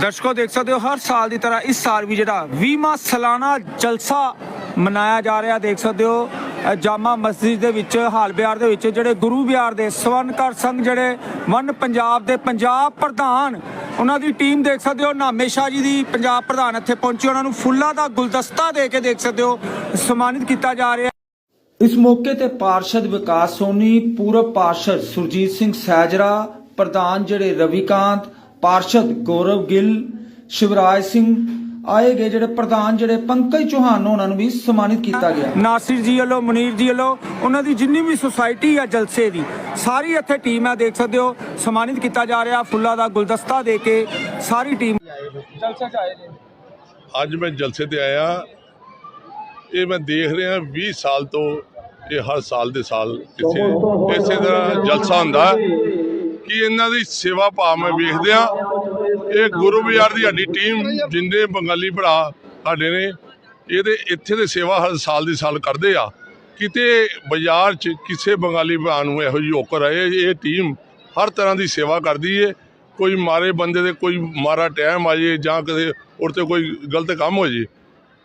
ਦਰਸ਼ਕੋ ਦੇਖ ਸਕਦੇ ਹੋ, ਹਰ ਸਾਲ ਦੀ ਤਰ੍ਹਾਂ ਇਸ ਸਾਲ ਵੀ ਜਿਹੜਾ 20ਵਾਂ ਸਾਲਾਨਾ ਜਲਸਾ ਮਨਾਇਆ ਜਾ ਰਿਹਾ, ਦੇਖ ਸਕਦੇ ਹੋ ਜਾਮਾ ਮਸਜਿਦ ਦੇ ਵਿੱਚ, ਹਾਲ ਬਿਹਾਰ ਦੇ ਵਿੱਚ ਜਿਹੜੇ ਗੁਰੂ ਬਿਹਾਰ ਦੇ ਸਵਰਨਕਾਰ ਸੰਘ ਜਿਹੜੇ ਵਨ ਪੰਜਾਬ ਦੇ ਪੰਜਾਬ ਪ੍ਰਧਾਨ, ਉਹਨਾਂ ਦੀ ਟੀਮ ਦੇਖ ਸਕਦੇ ਹੋ, ਨਾਮੇ ਸ਼ਾਹ ਜੀ ਦੀ ਪੰਜਾਬ ਪ੍ਰਧਾਨ ਇੱਥੇ ਪਹੁੰਚੀ, ਉਹਨਾਂ ਨੂੰ ਫੁੱਲਾਂ ਦਾ ਗੁਲਦਸਤਾ ਦੇ ਕੇ ਦੇਖ ਸਕਦੇ ਹੋ, ਸਨਮਾਨਿਤ ਕੀਤਾ ਜਾ ਰਿਹਾ। ਇਸ ਮੌਕੇ ਤੇ ਪਾਰਸ਼ਦ ਵਿਕਾਸ ਸੋਨੀ ਪੂਰਬ ਪਾਰਸ਼ਦ ਸੁਰਜੀਤ ਸਿੰਘ ਸੈਜਰਾ, ਪ੍ਰਧਾਨ ਜਿਹੜੇ ਰਵੀਕਾਂਤ ਪਾਰਸ਼ਦ ਗੌਰਵ ਗਿੱਲ ਸ਼ਿਵਰਾਜ ਸਿੰਘ ਆਏ ਗਏ ਜਿਹੜੇ ਪ੍ਰਧਾਨ ਜਿਹੜੇ ਪੰਕਜ ਚੌਹਾਨ ਉਹਨਾਂ ਨੂੰ ਵੀ ਸਨਮਾਨਿਤ ਕੀਤਾ ਗਿਆ। ਨਾਸਿਰ ਜੀ ਵੱਲੋਂ ਮਨੀਰ ਜੀ ਵੱਲੋਂ ਉਹਨਾਂ ਦੀ ਜਿੰਨੀ ਵੀ ਸੁਸਾਇਟੀ ਆ ਜਲਸੇ ਦੀ ਸਾਰੀ ਇੱਥੇ ਟੀਮ ਹੈ ਦੇਖ ਸਕਦੇ ਹੋ ਸਨਮਾਨਿਤ ਕੀਤਾ ਜਾ ਰਿਹਾ ਫੁੱਲਾਂ ਦਾ ਗੁਲਦਸਤਾ ਦੇ ਕੇ ਸਾਰੀ ਟੀਮ। ਜਲਸੇ ਚ ਆਏ ਜੀ ਅੱਜ ਮੈਂ ਜਲਸੇ ਤੇ ਆਇਆ। ਇਹ ਮੈਂ ਦੇਖ ਰਿਹਾ 20 ਸਾਲ ਤੋਂ ਇਹ ਹਰ ਸਾਲ ਦੇ ਸਾਲ ਇੱਥੇ ਇਸੇ ਤਰ੍ਹਾਂ ਜਲਸਾ ਹੁੰਦਾ। ਕਿ ਇਹਨਾਂ ਦੀ ਸੇਵਾ ਭਾਵ ਮੈਂ ਵੇਖਦਿਆਂ ਇਹ ਗੁਰੂ ਬਾਜ਼ਾਰ ਦੀ ਸਾਡੀ ਟੀਮ ਜਿੰਨੇ ਬੰਗਾਲੀ ਭਰਾ ਸਾਡੇ ਨੇ, ਇਹਦੇ ਇੱਥੇ ਦੇ ਸੇਵਾ ਹਰ ਸਾਲ ਦੀ ਸਾਲ ਕਰਦੇ ਆ। ਕਿਤੇ ਬਾਜ਼ਾਰ 'ਚ ਕਿਸੇ ਬੰਗਾਲੀ ਭਰਾ ਨੂੰ ਇਹੋ ਜਿਹੀ ਔਕਰ ਆਏ, ਇਹ ਟੀਮ ਹਰ ਤਰ੍ਹਾਂ ਦੀ ਸੇਵਾ ਕਰਦੀ ਏ। ਕੋਈ ਮਾਰੇ ਬੰਦੇ ਦੇ ਕੋਈ ਮਾਰਾ ਟਾਈਮ ਆ ਜੇ ਜਾਂ ਕਿਸੇ ਉਹਦੇ ਤੇ ਕੋਈ ਗਲਤ ਕੰਮ ਹੋ ਜੇ।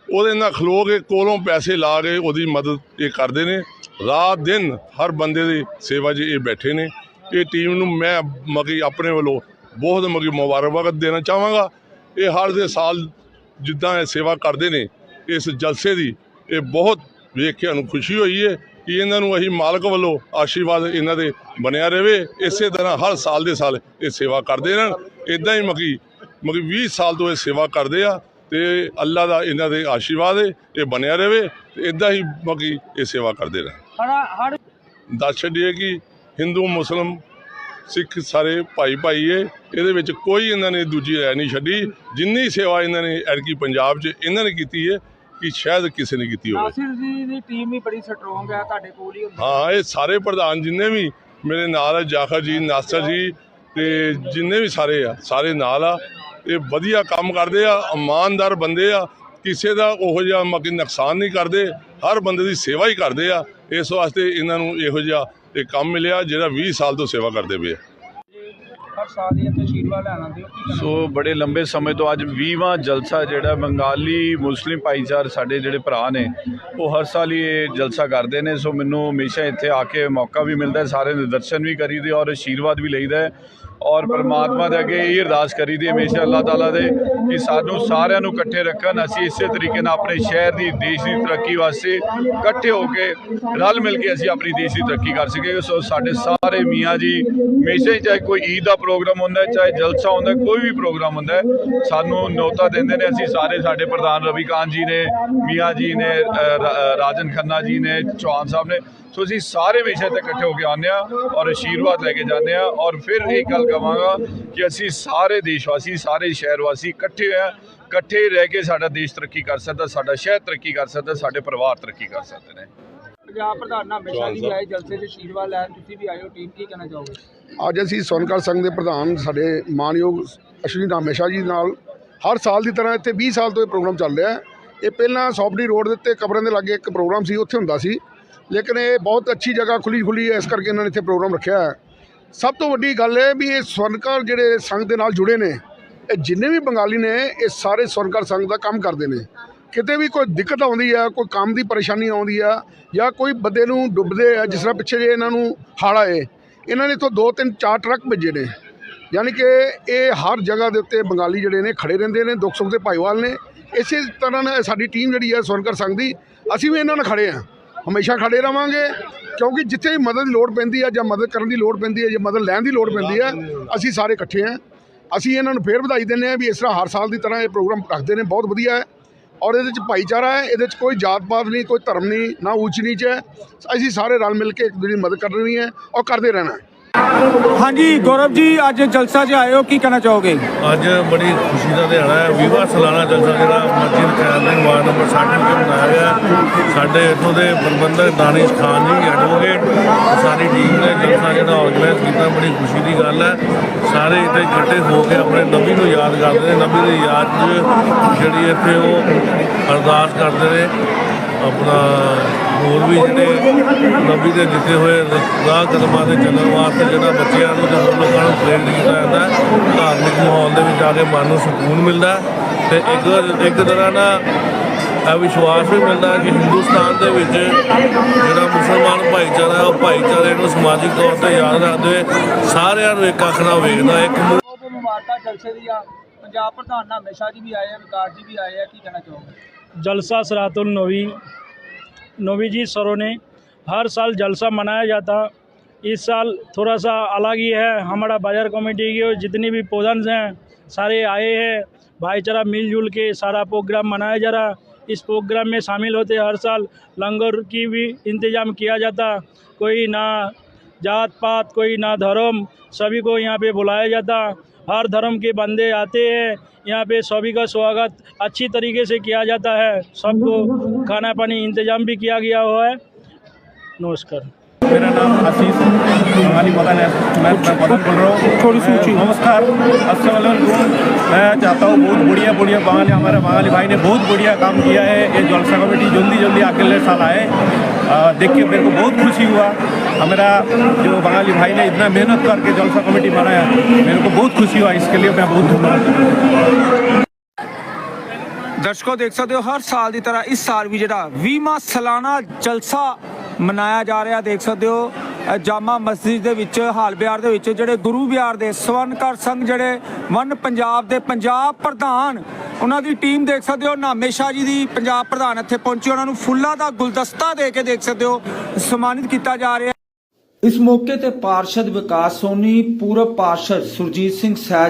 ਉਹਦੇ ਨਾਲ ਖਲੋ ਕੇ ਕੋਲੋਂ ਪੈਸੇ ਲਾ ਕੇ ਉਹਦੀ ਮਦਦ ਇਹ ਕਰਦੇ ਨੇ। ਰਾਤ ਦਿਨ ਹਰ ਬੰਦੇ ਦੀ ਸੇਵਾ 'ਚ ਇਹ ਬੈਠੇ ਨੇ। ਇਹ ਟੀਮ ਨੂੰ ਮੈਂ ਮਗੀ ਆਪਣੇ ਵੱਲੋਂ ਬਹੁਤ ਮਗੀ ਮੁਬਾਰਕਬਾਦ ਦੇਣਾ ਚਾਹਾਂਗਾ। ਇਹ ਹਰ ਦੇ ਸਾਲ ਜਿੱਦਾਂ ਇਹ ਸੇਵਾ ਕਰਦੇ ਨੇ ਇਸ ਜਲਸੇ ਦੀ ਇਹ ਬਹੁਤ ਵੇਖ ਕੇ ਸਾਨੂੰ ਖੁਸ਼ੀ ਹੋਈ ਹੈ ਕਿ ਇਹਨਾਂ ਨੂੰ ਅਸੀਂ ਮਾਲਕ ਵੱਲੋਂ ਆਸ਼ੀਰਵਾਦ ਇਹਨਾਂ ਦੇ ਬਣਿਆ ਰਹੇ ਇਸੇ ਤਰ੍ਹਾਂ ਹਰ ਸਾਲ ਦੇ ਸਾਲ ਇਹ ਸੇਵਾ ਕਰਦੇ ਰਹਿਣ। ਇਦਾਂ ਹੀ ਮਗੀ ਮਗੀ 20 ਸਾਲ ਤੋਂ ਇਹ ਸੇਵਾ ਕਰਦੇ ਆ ਤੇ ਅੱਲਾ ਦਾ ਇਹਨਾਂ ਦੇ ਆਸ਼ੀਰਵਾਦ ਹੈ ਇਹ ਬਣਿਆ ਰਹੇ ਇਦਾਂ ਹੀ ਮਗੀ ਇਹ ਸੇਵਾ ਕਰਦੇ ਰਹਿਣ। ਦੱਸ ਛੱਡੀਏ ਕਿ ਹਿੰਦੂ ਮੁਸਲਮ ਸਿੱਖ ਸਾਰੇ ਭਾਈ ਭਾਈ ਏ। ਇਹਦੇ ਵਿੱਚ ਕੋਈ ਇਹਨਾਂ ਨੇ ਦੂਜੀ ਰਾਇ ਨਹੀਂ ਛੱਡੀ। ਜਿੰਨੀ ਸੇਵਾ ਇਹਨਾਂ ਨੇ ਐਰਕੀ ਪੰਜਾਬ 'ਚ ਇਹਨਾਂ ਨੇ ਕੀਤੀ ਹੈ ਕਿ ਸ਼ਾਇਦ ਕਿਸੇ ਨੇ ਕੀਤੀ ਹੋਵੇ। ਨਾਸਿਰ ਜੀ ਦੀ ਟੀਮ ਵੀ ਬੜੀ ਸਟਰੋਂਗ ਹੈ ਤੁਹਾਡੇ ਕੋਲ ਹੀ ਹੁੰਦੀ। ਹਾਂ ਇਹ ਸਾਰੇ ਪ੍ਰਧਾਨ ਜਿੰਨੇ ਵੀ ਮੇਰੇ ਨਾਲ ਆ ਜਾਖਰ ਜੀ ਨਾਸਰ ਜੀ ਤੇ ਜਿੰਨੇ ਵੀ ਸਾਰੇ ਆ ਸਾਰੇ ਨਾਲ ਆ। ਇਹ ਵਧੀਆ ਕੰਮ ਕਰਦੇ ਆ ਇਮਾਨਦਾਰ ਬੰਦੇ ਆ। ਕਿਸੇ ਦਾ ਉਹੋ ਜਿਹਾ ਮੱਕੀ ਨੁਕਸਾਨ ਨਹੀਂ ਕਰਦੇ। ਹਰ ਬੰਦੇ ਦੀ ਸੇਵਾ ਹੀ ਕਰਦੇ ਆ। ਇਸ ਵਾਸਤੇ ਇਹਨਾਂ ਨੂੰ ਇਹੋ ਜਿਹਾ ਇਹ ਕੰਮ ਮਿਲਿਆ ਜਿਹੜਾ 20 ਸਾਲ ਤੋਂ ਸੇਵਾ ਕਰਦੇ ਪਏ ਆ। ਹਰ ਸਾਲ ਲੈਣ ਆਉਂਦੇ ਹੋ ਸੋ ਬੜੇ ਲੰਬੇ ਸਮੇਂ ਤੋਂ ਅੱਜ 20ਵਾਂ ਜਲਸਾ ਜਿਹੜਾ ਬੰਗਾਲੀ ਮੁਸਲਿਮ ਭਾਈਚਾਰ ਸਾਡੇ ਜਿਹੜੇ ਭਰਾ ਨੇ ਉਹ ਹਰ ਸਾਲ ਹੀ ਇਹ ਜਲਸਾ ਕਰਦੇ ਨੇ। ਸੋ ਮੈਨੂੰ ਹਮੇਸ਼ਾ ਇੱਥੇ ਆ ਕੇ ਮੌਕਾ ਵੀ ਮਿਲਦਾ ਸਾਰੇ ਦੇ ਦਰਸ਼ਨ ਵੀ ਕਰੀਦੇ ਔਰ ਆਸ਼ੀਰਵਾਦ ਵੀ ਲਈਦਾ ਹੈ। ਔਰ ਪਰਮਾਤਮਾ ਦੇ ਅੱਗੇ ਇਹ ਅਰਦਾਸ ਕਰੀਦੀ ਹੈ ਹਮੇਸ਼ਾ ਅੱਲਾਹ ਤਾਲਾ ਦੇ ਕਿ ਸਾਨੂੰ ਸਾਰਿਆਂ ਨੂੰ ਇਕੱਠੇ ਰੱਖਣ। ਅਸੀਂ ਇਸੇ ਤਰੀਕੇ ਨਾਲ ਆਪਣੇ ਸ਼ਹਿਰ ਦੀ ਦੇਸ਼ ਦੀ ਤਰੱਕੀ ਵਾਸਤੇ ਇਕੱਠੇ ਹੋ ਕੇ ਰਲ ਮਿਲ ਕੇ ਅਸੀਂ ਆਪਣੀ ਦੇਸ਼ ਦੀ ਤਰੱਕੀ ਕਰ ਸਕੀਏ। ਸੋ ਸਾਡੇ ਸਾਰੇ ਮੀਆਂ ਜੀ, ਹਮੇਸ਼ਾ ਹੀ ਚਾਹੇ ਕੋਈ ਈਦ ਦਾ ਪ੍ਰੋਗਰਾਮ ਹੁੰਦਾ, ਚਾਹੇ ਜਲਸਾ ਹੁੰਦਾ, ਕੋਈ ਵੀ ਪ੍ਰੋਗਰਾਮ ਹੁੰਦਾ, ਸਾਨੂੰ ਨੋਤਾ ਦਿੰਦੇ ਨੇ। ਅਸੀਂ ਸਾਰੇ ਸਾਡੇ ਪ੍ਰਧਾਨ ਰਵੀ ਕਾਂਤ ਜੀ ਨੇ, ਮੀਆਂ ਜੀ ਨੇ ਰਾਜਨ ਖੰਨਾ ਜੀ ਨੇ, ਚੌਹਾਨ ਸਾਹਿਬ ਨੇ ਸੋ ਅਸੀਂ ਸਾਰੇ ਵਿਸ਼ੇ ਤੇ ਇਕੱਠੇ ਹੋ ਕੇ ਆਉਂਦੇ ਆ ਔਰ ਆਸ਼ੀਰਵਾਦ ਲੈ ਕੇ ਜਾਂਦੇ ਆ ਔਰ ਫਿਰ ਇਹ ਗੱਲ ਕਵਾਂਗਾ ਕਿ ਅਸੀਂ ਸਾਰੇ ਦੇਸ਼ ਵਾਸੀ ਸਾਰੇ ਸ਼ਹਿਰ ਵਾਸੀ ਇਕੱਠੇ ਆ ਇਕੱਠੇ ਰਹਿ ਕੇ ਸਾਡਾ ਦੇਸ਼ ਤਰੱਕੀ ਕਰ ਸਕਦਾ ਸਾਡਾ ਸ਼ਹਿਰ ਤਰੱਕੀ ਕਰ ਸਕਦਾ ਸਾਡੇ ਪਰਿਵਾਰ ਤਰੱਕੀ ਕਰ ਸਕਦੇ ਨੇ। ਪੰਜਾਬ ਪ੍ਰਧਾਨ ਨਾਮੇ ਸ਼ਾਹ ਜੀ ਆਏ ਜਲਸੇ 'ਚ ਆਸ਼ੀਰਵਾਦ ਲੈਣ ਤੁਸੀਂ ਵੀ ਹੋ ਟੀਮ ਕੀ ਕਹਿਣਾ ਚਾਹੋਗੇ? ਅੱਜ ਅਸੀਂ ਸੋਨਕਰ ਸੰਘ ਦੇ ਪ੍ਰਧਾਨ ਸਾਡੇ ਮਾਨਯੋਗ ਅਸ਼ਵਨੀ ਰਾਮੇਸ਼ਾ ਜੀ ਨਾਲ ਹਰ ਸਾਲ ਦੀ ਤਰ੍ਹਾਂ ਇੱਥੇ 20 ਸਾਲ ਤੋਂ ਇਹ ਪ੍ਰੋਗਰਾਮ ਚੱਲ ਰਿਹਾ ਹੈ। ਇਹ ਪਹਿਲਾਂ ਸੌਪੜੀ ਰੋਡ ਦੇ ਉੱਤੇ ਕਬਰਾਂ ਦੇ ਲਾਗੇ ਇੱਕ ਪ੍ਰੋਗਰਾਮ ਸੀ ਉੱਥੇ ਹੁੰਦਾ ਸੀ। ਲੇਕਿਨ ਇਹ ਬਹੁਤ ਅੱਛੀ ਜਗ੍ਹਾ ਖੁੱਲੀ ਖੁੱਲੀ ਹੈ, ਇਸ ਕਰਕੇ ਇਹਨਾਂ ਨੇ ਇੱਥੇ ਪ੍ਰੋਗਰਾਮ ਰੱਖਿਆ ਹੈ। ਸਭ ਤੋਂ ਵੱਡੀ ਗੱਲ ਹੈ ਵੀ ਇਹ ਸਵਰਨਕਾਰ ਜਿਹੜੇ ਸੰਘ ਦੇ ਨਾਲ ਜੁੜੇ ਨੇ, ਇਹ ਜਿੰਨੇ ਵੀ ਬੰਗਾਲੀ ਨੇ, ਇਹ ਸਾਰੇ ਸਵਰਨਕਾਰ ਸੰਘ ਦਾ ਕੰਮ ਕਰਦੇ ਨੇ। ਕਿਤੇ ਵੀ ਕੋਈ ਦਿੱਕਤ ਆਉਂਦੀ ਆ ਕੋਈ ਕੰਮ ਦੀ ਪਰੇਸ਼ਾਨੀ ਆਉਂਦੀ ਆ ਜਾਂ ਕੋਈ ਬੰਦੇ ਨੂੰ ਡੁੱਬਦੇ ਆ, ਜਿਸ ਤਰ੍ਹਾਂ ਪਿੱਛੇ ਜੇ ਇਹਨਾਂ ਨੂੰ ਹੜ੍ਹ ਆਏ, ਇਹਨਾਂ ਨੇ ਇੱਥੋਂ ਦੋ ਤਿੰਨ ਚਾਰ ਟਰੱਕ ਭੇਜੇ ਨੇ। ਯਾਨੀ ਕਿ ਇਹ ਹਰ ਜਗ੍ਹਾ ਦੇ ਉੱਤੇ ਬੰਗਾਲੀ ਜਿਹੜੇ ਨੇ, ਖੜੇ ਰਹਿੰਦੇ ਨੇ, ਦੁੱਖ ਸੁੱਖ ਦੇ ਭਾਈਵਾਲ ਨੇ। ਇਸੇ ਤਰ੍ਹਾਂ ਨਾਲ ਸਾਡੀ ਟੀਮ ਜਿਹੜੀ ਹੈ ਸਵਰਨਕਰ ਸੰਘ ਦੀ, ਅਸੀਂ ਵੀ ਇਹਨਾਂ ਨਾਲ ਖੜੇ ਆ ਹਮੇਸ਼ਾ ਖੜੇ ਰਵਾਂਗੇ, ਕਿਉਂਕਿ ਜਿੱਥੇ ਵੀ ਮਦਦ ਦੀ ਲੋੜ ਪੈਂਦੀ ਹੈ ਜਾਂ ਮਦਦ ਕਰਨ ਦੀ ਲੋੜ ਪੈਂਦੀ ਹੈ ਜਾਂ ਮਦਦ ਲੈਣ ਦੀ ਲੋੜ ਪੈਂਦੀ ਹੈ ਅਸੀਂ ਸਾਰੇ ਇਕੱਠੇ ਹਾਂ ਅਸੀਂ ਇਹਨਾਂ ਨੂੰ ਫੇਰ ਵਧਾਈ ਦਿੰਦੇ ਹਾਂ ਵੀ ਇਸ ਤਰ੍ਹਾਂ ਹਰ ਸਾਲ ਦੀ ਤਰ੍ਹਾਂ ਇਹ ਪ੍ਰੋਗਰਾਮ ਰੱਖਦੇ ਨੇ, ਬਹੁਤ ਵਧੀਆ ਹੈ। ਔਰ ਇਹਦੇ ਵਿੱਚ ਭਾਈਚਾਰਾ ਹੈ, ਇਹਦੇ ਵਿੱਚ ਕੋਈ ਜਾਤ ਪਾਤ ਨਹੀਂ, ਕੋਈ ਧਰਮ ਨਹੀਂ, ਨਾ ਉੱਚ ਨੀਚ ਹੈ। ਅਸੀਂ ਸਾਰੇ ਰਲ ਮਿਲ ਕੇ ਇੱਕ ਦੂਜੇ ਦੀ ਮਦਦ ਕਰਨੀ ਹੈ ਔਰ ਕਰਦੇ ਰਹਿਣਾ ਹੈ। ਹਾਂਜੀ, ਗੌਰਵ ਜੀ, ਅੱਜ ਜਲਸਾ 'ਚ ਆਏ ਹੋ, ਕੀ ਕਹਿਣਾ ਚਾਹੋਗੇ? ਅੱਜ ਬੜੀ ਖੁਸ਼ੀ ਦਾ ਦਿਹਾੜਾ ਹੈ। ਵੀਵਾ ਸਾਲਾਨਾ ਜਲਸਾ ਜਿਹੜਾ ਮਸਜਿਦ ਖੈਰਦੀਨ ਵਾਰਡ ਨੰਬਰ 60 ਵਿੱਚ ਮਨਾਇਆ ਗਿਆ ਸਾਡੇ ਇੱਥੋਂ ਦੇ ਪ੍ਰਬੰਧਕ ਦਾਨਿਸ਼ ਖਾਨ ਜੀ ਐਡਵੋਕੇਟ ਸਾਰੀ ਟੀਮ ਨੇ ਜਲਸਾ ਜਿਹੜਾ ਆਰਗੇਨਾਈਜ਼ ਕੀਤਾ, ਬੜੀ ਖੁਸ਼ੀ ਦੀ ਗੱਲ ਹੈ। ਸਾਰੇ ਇੱਥੇ ਇਕੱਠੇ ਹੋ ਕੇ ਆਪਣੇ ਨਬੀ ਨੂੰ ਯਾਦ ਕਰਦੇ ਨੇ। ਨਬੀ ਦੀ ਯਾਦ 'ਚ ਜਿਹੜੀ ਇੱਥੇ ਉਹ ਅਰਦਾਸ ਕਰਦੇ ਨੇ। ਆਪਣਾ ਹੋਰ ਵੀ ਜਿਹੜੇ ਨਬੀ ਦੇ ਦਿੱਤੇ ਹੋਏ ਰਾਹ ਕਦਮਾਂ ਤੇ ਚੱਲਣ ਵਾਸਤੇ ਜਿਹੜਾ ਬੱਚਿਆਂ ਨੂੰ ਤੇ ਹੋਰ ਲੋਕਾਂ ਨੂੰ ਪ੍ਰੇਰਿਤ ਕੀਤਾ ਜਾਂਦਾ ਧਾਰਮਿਕ ਮਾਹੌਲ ਦੇ ਵਿੱਚ ਆ ਕੇ ਮਨ ਨੂੰ ਸਕੂਨ ਮਿਲਦਾ ਹੈ ਤੇ ਇੱਕ ਇੱਕ ਤਰ੍ਹਾਂ ਨਾਲ ਇਹ ਵਿਸ਼ਵਾਸ ਵੀ ਮਿਲਦਾ ਕਿ ਹਿੰਦੁਸਤਾਨ ਦੇ ਵਿੱਚ ਜਿਹੜਾ ਮੁਸਲਮਾਨ ਭਾਈਚਾਰਾ ਹੈ, ਉਹ ਭਾਈਚਾਰੇ ਨੂੰ ਸਮਾਜਿਕ ਤੌਰ ਤੇ ਯਾਦ ਰੱਖਦੇ ਸਾਰਿਆਂ ਨੂੰ ਇੱਕ ਅੱਖ ਨਾਲ ਵੇਖਦਾ ਇੱਕ ਮੂੰਹ ਮੁਬਾਰਕਾਂ ਜਲਸੇ ਦੀਆਂ। ਪੰਜਾਬ ਪ੍ਰਧਾਨ ਨਾਮੇ ਜੀ ਵੀ ਆਏ ਆ, ਵਿਕਾਸ ਜੀ ਵੀ ਆਏ ਆ, ਕੀ ਕਹਿਣਾ ਚਾਹੋਗੇ? जलसा सरातुल नवी नवी जी सरों ने हर साल जलसा मनाया जाता। इस साल थोड़ा सा अलग ही है। हमारा बाज़ार कमेटी के जितनी भी प्रधान हैं, सारे आए हैं। भाईचारा मिलजुल के सारा प्रोग्राम मनाया जा रहा। इस प्रोग्राम में शामिल होते हर साल लंगर की भी इंतज़ाम किया जाता। कोई ना जात पात कोई ना धर्म, सभी को यहाँ पे बुलाया जाता। हर धर्म के बंदे आते हैं। यहाँ पे सभी का स्वागत अच्छी तरीके से किया जाता है। सबको खाना पानी इंतज़ाम भी किया गया हुआ है। नमस्कार। मेरा नाम आशीष बंगाली मदन है। मैं मैं मदन बोल रहा हूँ। थोड़ी सी ऊँची। नमस्कार। अस्सलाम मैं चाहता हूँ बहुत बढ़िया बढ़िया बंगाली हमारे बंगाली भाई ने बहुत बढ़िया काम किया है। ये जलसा कमेटी जल्दी जल्दी अगले साल आए। देख के मेरे को बहुत खुशी हुआ। हमारा जो बंगाली भाई ने इतना मेहनत करके जलसा कमेटी बनाया मेरे को बहुत खुशी हुआ इसके लिए मैं बहुत धन्यवाद करता हूँ। ਦਰਸ਼ਕੋ ਦੇਖ ਸਕਦੇ ਹੋ ਹਰ ਸਾਲ ਦੀ ਤਰ੍ਹਾਂ ਇਸ ਸਾਲ ਵੀ ਜਿਹੜਾ 20ਵਾਂ ਸਾਲਾਨਾ ਜਲਸਾ ਮਨਾਇਆ ਜਾ ਰਿਹਾ ਦੇਖ ਸਕਦੇ ਹੋ ਅ, ਜਾਮਾ ਮਸਜਿਦ ਦੇ ਵਿੱਚ ਹਾਲ ਬਿਹਾਰ ਦੇ ਵਿੱਚ ਜਿਹੜੇ ਗੁਰੂ ਬਿਹਾਰ ਦੇ ਸਵਰਨਕਰ ਸੰਘ ਜਿਹੜੇ ਵਨ ਪੰਜਾਬ ਦੇ ਪੰਜਾਬ ਪ੍ਰਧਾਨ ਉਹਨਾਂ ਦੀ ਟੀਮ ਦੇਖ ਸਕਦੇ ਹੋ ਨਾਮੇ ਸ਼ਾਹ ਜੀ ਦੀ ਪੰਜਾਬ ਪ੍ਰਧਾਨ ਇੱਥੇ ਪਹੁੰਚੀ ਉਹਨਾਂ ਨੂੰ ਫੁੱਲਾਂ ਦਾ ਗੁਲਦਸਤਾ ਦੇ ਕੇ ਦੇਖ ਸਕਦੇ ਹੋ ਸਨਮਾਨਿਤ ਕੀਤਾ ਜਾ ਰਿਹਾ ਇਸ ਮੌਕੇ ਤੇ ਪਾਰਸ਼ਦ ਵਿਕਾਸ ਸੋਨੀ ਪੂਰਬ ਪਾਰਸ਼ਦ ਸੁਰਜੀਤ ਸਿੰਘ ਸੈਜ